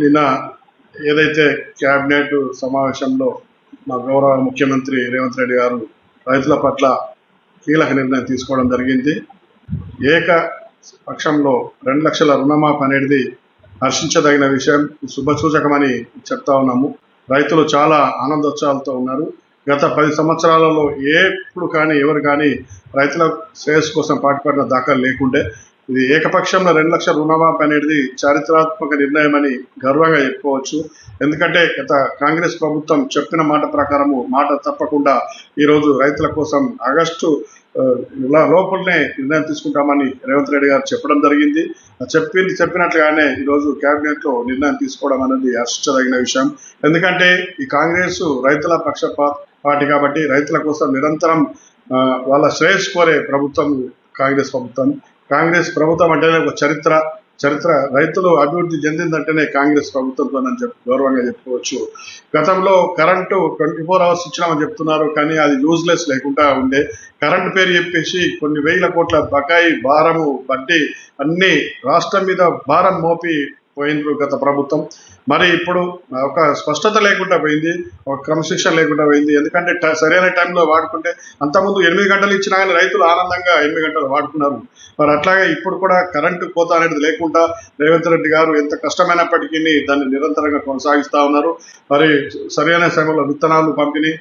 నిన్న ఏదైతే క్యాబినెట్ సమావేశంలో మా గౌరవ ముఖ్యమంత్రి రేవంత్ రెడ్డి గారు రైతుల పట్ల కీలక నిర్ణయం తీసుకోవడం జరిగింది. ఏక పక్షంలో రెండు లక్షల రుణమాఫీ అనేది హర్షించదగిన విషయం. శుభసూచకమని చెప్తా ఉన్నాము. రైతులు చాలా ఆనందోత్సాహాలతో ఉన్నారు. గత పది సంవత్సరాలలో ఎప్పుడు కానీ ఎవరు కానీ రైతుల శ్రేయస్సు కోసం పాటుపడిన దాఖలు లేకుండే ఇది ఏకపక్షంలో రెండు లక్షల రుణమాఫీ అనేది చారిత్రాత్మక నిర్ణయం అని గర్వంగా చెప్పుకోవచ్చు. ఎందుకంటే గత కాంగ్రెస్ ప్రభుత్వం చెప్పిన మాట ప్రకారము మాట తప్పకుండా ఈరోజు రైతుల కోసం ఆగస్టు లోపలనే నిర్ణయం తీసుకుంటామని రేవంత్ రెడ్డి గారు చెప్పడం జరిగింది. చెప్పింది చెప్పినట్లుగానే ఈరోజు కేబినెట్ నిర్ణయం తీసుకోవడం అనేది హర్షించదగిన విషయం. ఎందుకంటే ఈ కాంగ్రెస్ రైతుల పక్ష పార్టీ కాబట్టి రైతుల కోసం నిరంతరం వాళ్ళ శ్రేయస్ కోరే ప్రభుత్వం కాంగ్రెస్ ప్రభుత్వం. కాంగ్రెస్ ప్రభుత్వం అంటేనే ఒక చరిత్ర చరిత్ర. రైతులు అభివృద్ధి చెందిందంటేనే కాంగ్రెస్ ప్రభుత్వంతో అని చెప్పి గౌరవంగా చెప్పుకోవచ్చు. గతంలో కరెంటు ట్వంటీ ఫోర్ అవర్స్ ఇచ్చినామని చెప్తున్నారు కానీ అది యూజ్లెస్ లేకుండా ఉండే. కరెంటు పేరు చెప్పేసి కొన్ని వేల కోట్ల బకాయి భారము బడ్డీ అన్ని రాష్ట్రం మీద భారం మోపి పోయింది గత ప్రభుత్వం. మరి ఇప్పుడు ఒక స్పష్టత లేకుండా పోయింది ఒక క్రమశిక్షణ లేకుండా పోయింది. ఎందుకంటే సరైన టైంలో వాడుకుంటే అంతకుముందు ఎనిమిది గంటలు ఇచ్చినా కానీ రైతులు ఆనందంగా ఎనిమిది గంటలు వాడుకున్నారు. మరి అట్లాగే ఇప్పుడు కూడా కరెంటు కోత అనేది లేకుండా రేవంత్ రెడ్డి గారు ఎంత కష్టమైనప్పటికీ దాన్ని నిరంతరంగా కొనసాగిస్తా ఉన్నారు. మరి సరైన సమయంలో విత్తనాలు పంపిణీ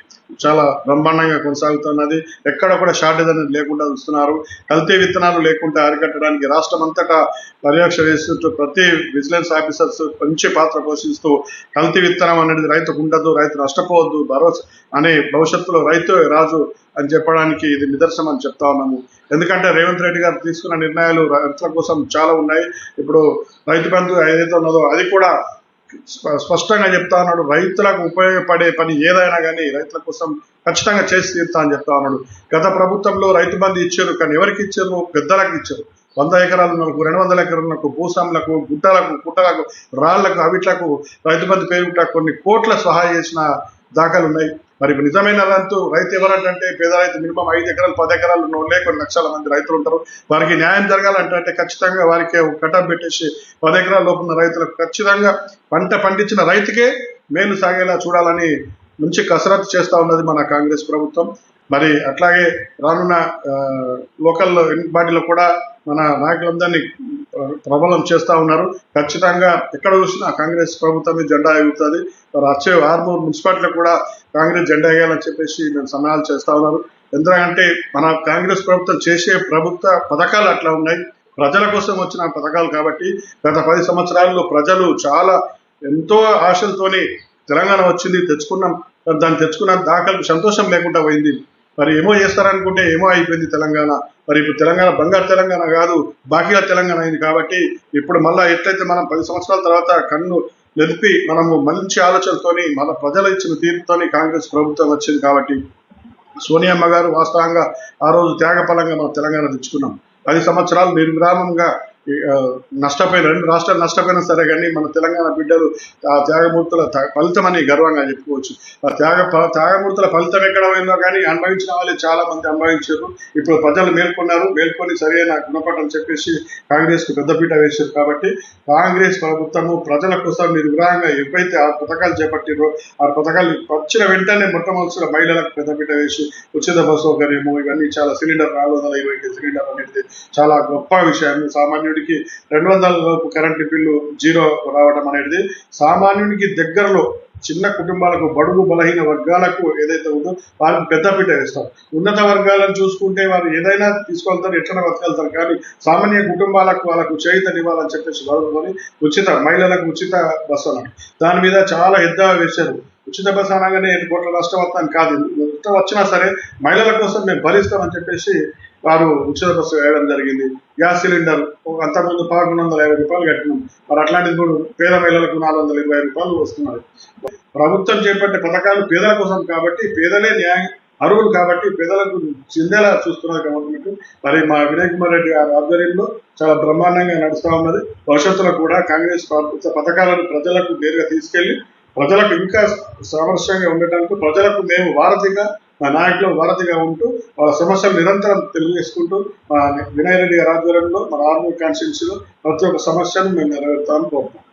చాలా బ్రహ్మాండంగా కొనసాగుతున్నది ఎక్కడ కూడా షార్టేజ్ అనేది లేకుండా చూస్తున్నారు. కల్తీ విత్తనాలు లేకుండా అరికట్టడానికి రాష్ట్రం అంతటా పర్యవేక్షణ చేస్తూ ప్రతి విజిలెన్స్ ఆఫీసర్స్ మంచి పాత్ర పోషిస్తూ కల్తీ విత్తనం అనేది రైతుకు ఉండదు రైతు నష్టపోవద్దు భరోసా అనే భవిష్యత్తులో రైతు రాజు అని చెప్పడానికి ఇది నిదర్శనం అని చెప్తా ఉన్నాము. ఎందుకంటే రేవంత్ రెడ్డి గారు తీసుకున్న నిర్ణయాలు రైతుల కోసం చాలా ఉన్నాయి. ఇప్పుడు రైతు బంధు ఏదైతే ఉన్నదో అది కూడా స్పష్టంగా చెప్తా ఉన్నాడు. రైతులకు ఉపయోగపడే పని ఏదైనా కానీ రైతుల కోసం ఖచ్చితంగా చేసి తీరుతా అని చెప్తా ఉన్నాడు. గత ప్రభుత్వంలో రైతు బంధు ఇచ్చారు కానీ ఎవరికి ఇచ్చారు? పెద్దలకు ఇచ్చారు. వంద ఎకరాలకు రెండు వందల ఎకరాలకు భూస్వాములకు గుట్టలకు పుట్టలకు రాళ్ళకు అవిట్లకు రైతు బంధు పేరుట కొన్ని కోట్ల సహాయం చేసిన దాఖలు ఉన్నాయి. మరి నిజమైన రైతు రైతు ఎవరంటే పేద రైతు మినిమం ఐదు ఎకరాలు పది ఎకరాలు ఉన్న కొన్ని లక్షల మంది రైతులు ఉంటారు. వారికి న్యాయం జరగాలంటే ఖచ్చితంగా వారికి కటప్ పెట్టేసి పది ఎకరాల లోపున్న రైతులకు ఖచ్చితంగా పంట పండించిన రైతుకే మేలు సాగేలా చూడాలని మంచి కసరత్తు చేస్తా ఉన్నది మన కాంగ్రెస్ ప్రభుత్వం. మరి అట్లాగే రానున్న లోకల్ బాడీలో కూడా మన నాయకులందరినీ ప్రబలం చేస్తూ ఉన్నారు. ఖచ్చితంగా ఎక్కడ చూసినా కాంగ్రెస్ ప్రభుత్వమే జెండా ఎగుతుంది మరి వచ్చే ఆర్మూర్ మున్సిపాలిటీలో కూడా కాంగ్రెస్ జెండా వేయాలని చెప్పేసి మేము సన్నాహాలు చేస్తూ ఉన్నారు. ఎందుకంటే మన కాంగ్రెస్ ప్రభుత్వం చేసే ప్రభుత్వ పథకాలు అట్లా ఉన్నాయి. ప్రజల కోసం వచ్చిన పథకాలు కాబట్టి గత పది సంవత్సరాల్లో ప్రజలు చాలా ఎంతో ఆశలతోనే తెలంగాణ వచ్చింది తెచ్చుకున్నాం. దాన్ని తెచ్చుకున్న దాఖలకు సంతోషం లేకుండా పోయింది. మరి ఏమో చేస్తారనుకుంటే ఏమో అయిపోయింది తెలంగాణ. మరి ఇప్పుడు తెలంగాణ బంగారు తెలంగాణ కాదు బాకీల తెలంగాణ అయింది కాబట్టి ఇప్పుడు మళ్ళీ ఎట్లయితే మనం పది సంవత్సరాల తర్వాత కన్ను నిలిపి మనము మంచి ఆలోచనతోని మన ప్రజలు ఇచ్చిన తీర్పుతోని కాంగ్రెస్ ప్రభుత్వం వచ్చింది కాబట్టి సోనియమ్మ గారు వాస్తవంగా ఆ రోజు త్యాగఫలంగా మనం తెలంగాణ తెచ్చుకున్నాం. పది సంవత్సరాలు నిర్విరామంగా నష్టపోయిన రెండు రాష్ట్రాలు నష్టపోయినా సరే కానీ మన తెలంగాణ బిడ్డలు ఆ త్యాగమూర్తుల ఫలితం అని గర్వంగా చెప్పుకోవచ్చు. ఆ త్యాగ త్యాగమూర్తుల ఫలితం ఎక్కడ పోయిందో కానీ అనుభవించిన వాళ్ళు చాలా మంది అనుభవించారు. ఇప్పుడు ప్రజలు మేల్కొన్నారు. మేల్కొని సరైన గుణపాఠం చెప్పేసి కాంగ్రెస్కు పెద్దపీట వేశారు కాబట్టి కాంగ్రెస్ ప్రభుత్వము ప్రజల కోసం మీరు విరాంగా ఎప్పుడైతే ఆ పథకాలు చేపట్టిరో ఆ పథకాలు వచ్చిన వెంటనే మొట్టమొదటి మహిళలకు పెద్దపీట వేసి ఉచిత బస్సు సౌకర్యము ఇవన్నీ చాలా సిలిండర్ నాలుగు వందల ఇరవై సిలిండర్ అనేది చాలా గొప్ప విషయం సామాన్యుడికి రెండు వందల లోపు కరెంటు బిల్లు జీరో రావడం అనేది సామాన్యునికి దగ్గరలో చిన్న కుటుంబాలకు బడుగు బలహీన వర్గాలకు ఏదైతే ఉందో వారికి పెద్దపీట వేస్తారు ఉన్నత వర్గాలను చూసుకుంటే వారు ఏదైనా తీసుకెళ్తారు ఎట్లా బతకెళ్తారు కానీ సామాన్య కుటుంబాలకు వాళ్ళకు చేయితనివ్వాలని చెప్పేసి గౌరవం ఉచిత మహిళలకు ఉచిత బస్సు అన్నట్టు దాని మీద చాలా ఎద్దా వేశారు. ఉచిత బస్సు అనగానే ఎన్ని కోట్ల నష్టం వస్తాను కాదు. నష్టం వచ్చినా సరే మహిళల కోసం మేము భరిస్తామని చెప్పేసి వారు ఉచిత బస్సు వేయడం జరిగింది. గ్యాస్ సిలిండర్ ఒక అంతకుముందు పదకొండు వందల యాభై రూపాయలు కట్టినాం. మరి అట్లాంటిది కూడా పేద మహిళలకు నాలుగు వందల ఇరవై రూపాయలు వస్తున్నారు. ప్రభుత్వం చేపట్టే పథకాలు పేదల కోసం కాబట్టి పేదలే న్యాయం అర్హులు కాబట్టి పేదలకు చెందేలా చూస్తున్నారు గవర్నమెంట్. మరి మా వినయ్ కుమార్ రెడ్డి గారి ఆధ్వర్యంలో చాలా బ్రహ్మాండంగా నడుస్తూ ఉన్నది. భవిష్యత్తులో కూడా కాంగ్రెస్ ప్రభుత్వ పథకాలను ప్రజలకు నేరుగా తీసుకెళ్ళి ప్రజలకు ఇంకా సమస్యగా ఉండటానికి ప్రజలకు మేము వారధిగా మా నాయకులు వారధిగా ఉంటూ వాళ్ళ సమస్యలు నిరంతరం తెలియజేసుకుంటూ మా వినయ్ రెడ్డి గారి ఆధ్వర్యంలో మన ఆర్మీ కాన్స్టిట్యూన్సీలో ప్రతి ఒక్క సమస్యను మేము నెరవేర్తామని కోరుతాం